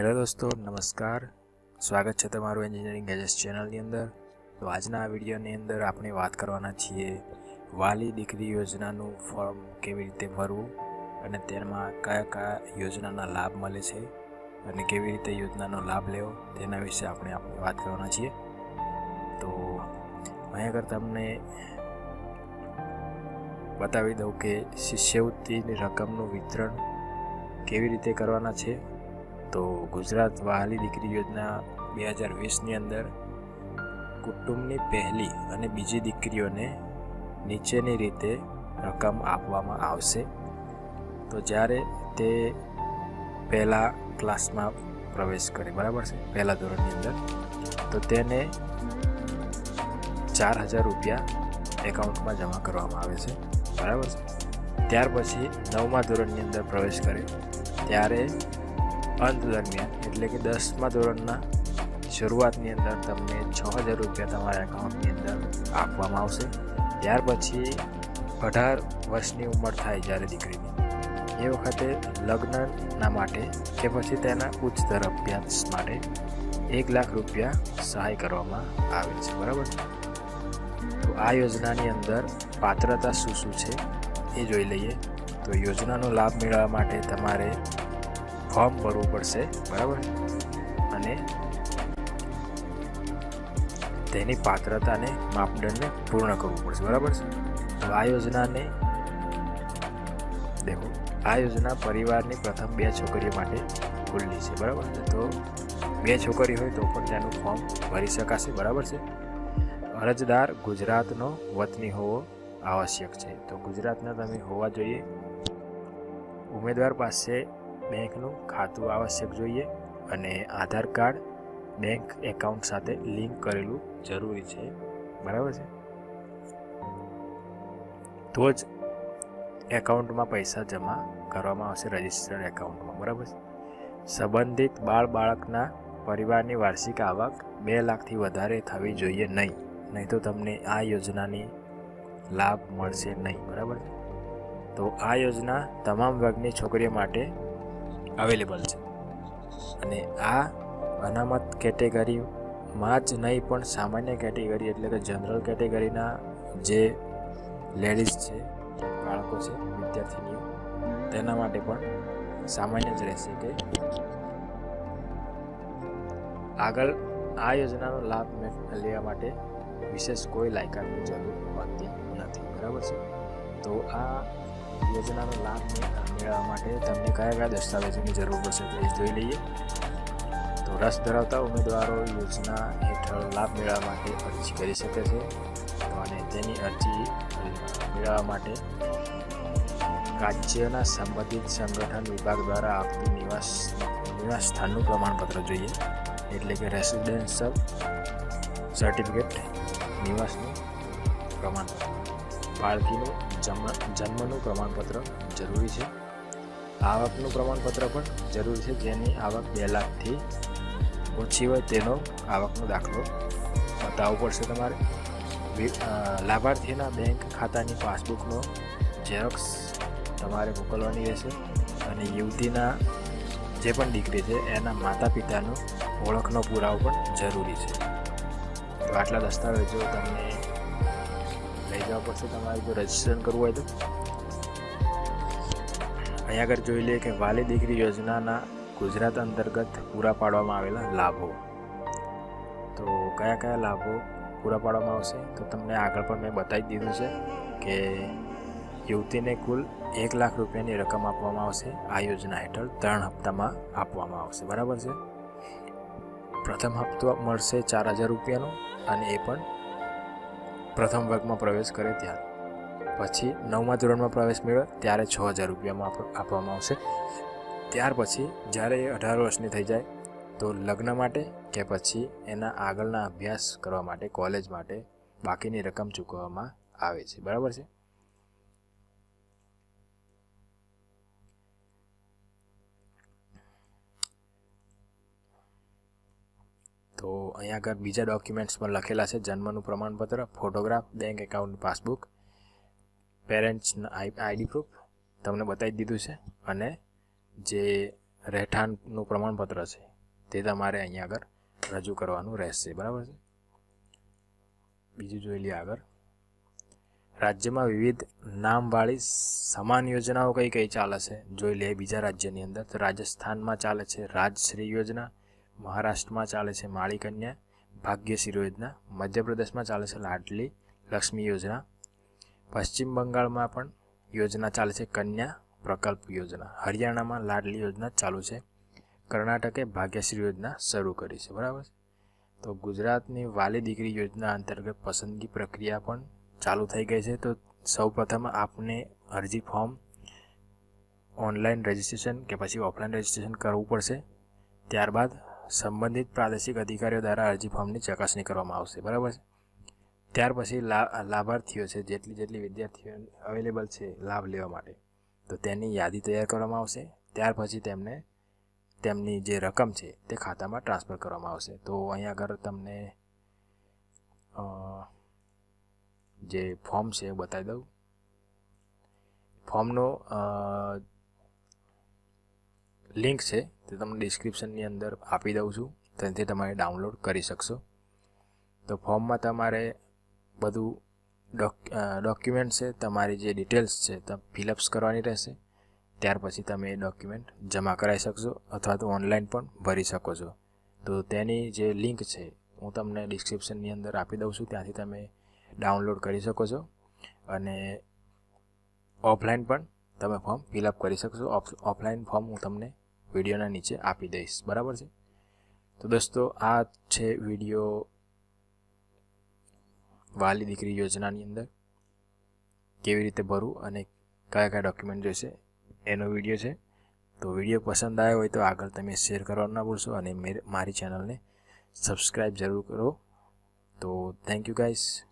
Hello દોસ્તો, નમસ્કાર. સ્વાગત છે તમારું એન્જિનિયરિંગ ગેજેસ ચેનલની અંદર. તો આજના આ વિડીયોની અંદર આપણે વાત કરવાના છીએ વાલી દીકરી યોજનાનું ફોર્મ કેવી રીતે ભરવું અને તેમાં કયા કયા યોજનાના લાભ મળે છે અને કેવી રીતે યોજનાનો લાભ લેવો તેના વિશે આપણે આપણે વાત કરવાના છીએ. તો અહીંયા આગળ તમને બતાવી દઉં કે શિષ્યવૃત્તિની રકમનું વિતરણ કેવી રીતે કરવાના છે તો ગુજરાત વહાલી દીકરી યોજના બે હજાર વીસની અંદર કુટુંબની પહેલી અને બીજી દીકરીઓને નીચેની રીતે રકમ આપવામાં આવશે. તો જ્યારે તે પહેલાં ક્લાસમાં પ્રવેશ કરે, બરાબર છે? પહેલા ધોરણની અંદર. તો તેને ચાર હજાર રૂપિયા એકાઉન્ટમાં જમા કરવામાં આવે છે. બરાબર છે? ત્યાર પછી નવમા ધોરણની અંદર પ્રવેશ કરે. ત્યારે અંત દરમિયાન એટલે કે દસમા ધોરણના શરૂઆતની અંદર તમને છ હજાર રૂપિયા તમારા એકાઉન્ટની અંદર આપવામાં આવશે. ત્યાર પછી અઢાર વર્ષની ઉંમર થાય જ્યારે દીકરીની. એ વખતે લગ્નના માટે કે પછી તેના ઉચ્ચતર અભ્યાસ માટે એક લાખ રૂપિયા સહાય કરવામાં આવે છે, બરાબર? તો આ યોજનાની અંદર પાત્રતા શું શું છે એ જોઈ લઈએ. તો યોજનાનો લાભ મેળવવા માટે તમારે ફોર્મ ભરવું પડશે બરાબર? અને તેની પાત્રતાને માપદંડને પૂર્ણ કરવું પડશે, બરાબર છે? તો આ યોજનાને દેખો, આ યોજના પરિવારની પ્રથમ બે છોકરીઓ માટે ખુલ્લી છે, બરાબર? છે તો બે છોકરી હોય તો પણ તેનું ફોર્મ ભરી શકાશે, બરાબર છે? અરજદાર ગુજરાતનો વતની હોવો આવશ્યક છે. તો ગુજરાતના તમે હોવા જોઈએ. ઉમેદવાર પાસે બેંકનું ખાતું આવશ્યક જોઈએ અને આધાર કાર્ડ, બેંક એકાઉન્ટ સાથે લિંક કરેલું જરૂરી છે. બરાબર છે? તો જ એકાઉન્ટમાં પૈસા જમા કરવામાં આવશે, રજિસ્ટર્ડ એકાઉન્ટમાં. બરાબર છે? સંબંધિત બાળ બાળકના પરિવારની વાર્ષિક આવક બે લાખથી વધારે થવી જોઈએ નહીં. નહીં તો તમને આ યોજનાની લાભ મળશે નહીં. બરાબર તો આ યોજના તમામ વર્ગની છોકરીઓ માટે અવેલેબલ છે. અને આ અનામત કેટેગરીમાં જ નહીં, પણ સામાન્ય કેટેગરી એટલે કે જનરલ કેટેગરીના જે લેડીઝ છે, બાળકો છે, વિદ્યાર્થીનીઓ, તેના માટે પણ સામાન્ય જ રહેશે કે આગળ આ યોજનાનો લાભ લેવા માટે વિશેષ કોઈ લાયકાતની જરૂર પડતી નથી. બરાબર છે? તો આ યોજનાનો લાભ મેળવવા માટે તમને કયા કયા દસ્તાવેજોની જરૂર પડશે તો જોઈ લઈએ. તો રસ ધરાવતા ઉમેદવારો યોજના હેઠળ લાભ મેળવવા માટે અરજી કરી શકે છે. અને તેની અરજી મેળવવા માટે રાજ્યના સંબંધિત સંગઠન વિભાગ દ્વારા આપતું નિવાસ નિવાસ સ્થાનનું પ્રમાણપત્ર જોઈએ. એટલે કે રેસિડેન્શિયલ સર્ટિફિકેટ, નિવાસનું પ્રમાણપત્ર. જન્મ જન્મનું પ્રમાણપત્ર જરૂરી છે. આવકનું પ્રમાણપત્ર પણ જરૂરી છે, જેની આવક બે લાખથી ઓછી હોય તેનો આવકનો દાખલો બતાવવો પડશે તમારે. લાભાર્થીના બેંક ખાતાની પાસબુકનો ઝેરોક્સ તમારે મોકલવાની રહેશે અને યુવતીના જે પણ દીકરી છે, એના માતા પિતાનો ઓળખનો પુરાવો પણ જરૂરી છે. તો આટલા દસ્તાવેજો તમને લઈ જવા પડશે તમારે જો રજીસ્ટ્રેશન કરવું હોય તો. અહીંયા આગળ જોઈ લઈએ કે વાલી દીકરી યોજનાના ગુજરાત અંતર્ગત પૂરા પાડવામાં આવેલા લાભો. તો કયા કયા લાભો પૂરા પાડવામાં આવશે? તો તમને આગળ પણ મેં બતાવી દીધું છે કે યુવતીને કુલ એક લાખ રૂપિયાની રકમ આપવામાં આવશે. આ યોજના હેઠળ ત્રણ હપ્તામાં આપવામાં આવશે. બરાબર છે? પ્રથમ હપ્તો મળશે ચાર હજાર રૂપિયાનો અને એ પણ પ્રથમ વર્ગમાં પ્રવેશ કરે ત્યારે. પછી નવમા ધોરણમાં પ્રવેશ મેળવે ત્યારે છ હજાર રૂપિયામાં આપવામાં આવશે. ત્યાર પછી જ્યારે એ અઢાર વર્ષની થઈ જાય તો લગ્ન માટે કે પછી એના આગળના અભ્યાસ કરવા માટે, કોલેજ માટે બાકીની રકમ ચૂકવવામાં આવે છે. બરાબર છે? તો અહીંયા આગળ બીજા ડોક્યુમેન્ટ્સ પણ લખેલા છે. જન્મનું પ્રમાણપત્ર ફોટોગ્રાફ બેંક એકાઉન્ટ પાસબુક પેરેન્ટ્સના આઈડી પ્રૂફ તમને બતાવી દીધું છે. અને જે રહેઠાણનું પ્રમાણપત્ર છે તે તમારે અહીંયા આગળ રજૂ કરવાનું રહેશે. બરાબર છે? બીજું જોઈ લઈએ આગળ. રાજ્યમાં વિવિધ નામવાળી સમાન યોજનાઓ કઈ કઈ ચાલે છે? જોઈ લઈએ બીજા રાજ્યની અંદર. તો રાજસ્થાનમાં ચાલે છે રાજશ્રી યોજના મહારાષ્ટ્રમાં ચાલે છે માળી કન્યા ભાગ્યશ્રી યોજના મધ્યપ્રદેશમાં ચાલે છે લાડલી, લક્ષ્મી યોજના. પશ્ચિમ બંગાળમાં પણ યોજના ચાલે છે કન્યા પ્રકલ્પ યોજના. હરિયાણામાં લાડલી યોજના ચાલુ છે. કર્ણાટકે ભાગ્યશ્રી યોજના શરૂ કરી છે. બરાબર તો ગુજરાતની વાલી દીકરી યોજના અંતર્ગત પસંદગી પ્રક્રિયા પણ ચાલુ થઈ ગઈ છે. તો સૌપ્રથમ આપને અરજી ફોર્મ ઓનલાઈન રજિસ્ટ્રેશન કે પછી ઓફલાઈન રજિસ્ટ્રેશન કરવું પડશે. ત્યારબાદ સંબંધિત પ્રાદેશિક અધિકારીઓ દ્વારા અરજી ફોર્મની ચકાસણી કરવામાં આવશે. બરાબર છે? ત્યાર પછી લાભાર્થીઓ છે, જેટલી જેટલી વિદ્યાર્થીઓ અવેલેબલ છે, લાભ લેવા માટે, તો તેની યાદી તૈયાર કરવામાં આવશે. ત્યાર પછી તેમને, તેમની જે રકમ છે, તે ખાતામાં ટ્રાન્સફર કરવામાં આવશે. તો અહીંયા આગળ તમને જે ફોર્મ છે, એ બતાવી દઉં. ફોર્મનો લિંક છે, તે તમને ડિસ્ક્રિપ્શનની અંદર આપી દઉં છું. તેથી તમારે ડાઉનલોડ કરી શકશો. તો ફોર્મમાં તમારે બધું ડોક ડોક્યુમેન્ટ છે, તમારી જે ડિટેલ્સ છે, તે ફિલઅપ્સ કરવાની રહેશે. ત્યાર પછી તમે એ ડોક્યુમેન્ટ જમા કરાવી શકશો અથવા તો ઓનલાઈન પણ ભરી શકો છો. તો તેની જે લિંક છે, હું તમને ડિસ્ક્રિપ્શનની અંદર આપી દઉં છું. ત્યાંથી તમે ડાઉનલોડ કરી શકો છો. અને ઓફલાઈન પણ તમે ફોર્મ ફિલઅપ કરી શકશો. ઓફલાઈન ફોર્મ હું તમને વિડીયોના નીચે આપી દઈશ. બરાબર છે? તો દોસ્તો, આ છે વીડિયો વાલી દીકરી યોજનાની અંદર કેવી રીતે ભરવું અને કયા કયા ડોક્યુમેન્ટ જોઈશે એનો વીડિયો છે. તો વીડિયો પસંદ આવ્યો હોય તો આગળ તમે શેર કરવાનું ના ભૂલશો અને મેર- ચેનલને સબસ્ક્રાઈબ જરૂર કરો. તો થેન્ક યુ ગાઈસ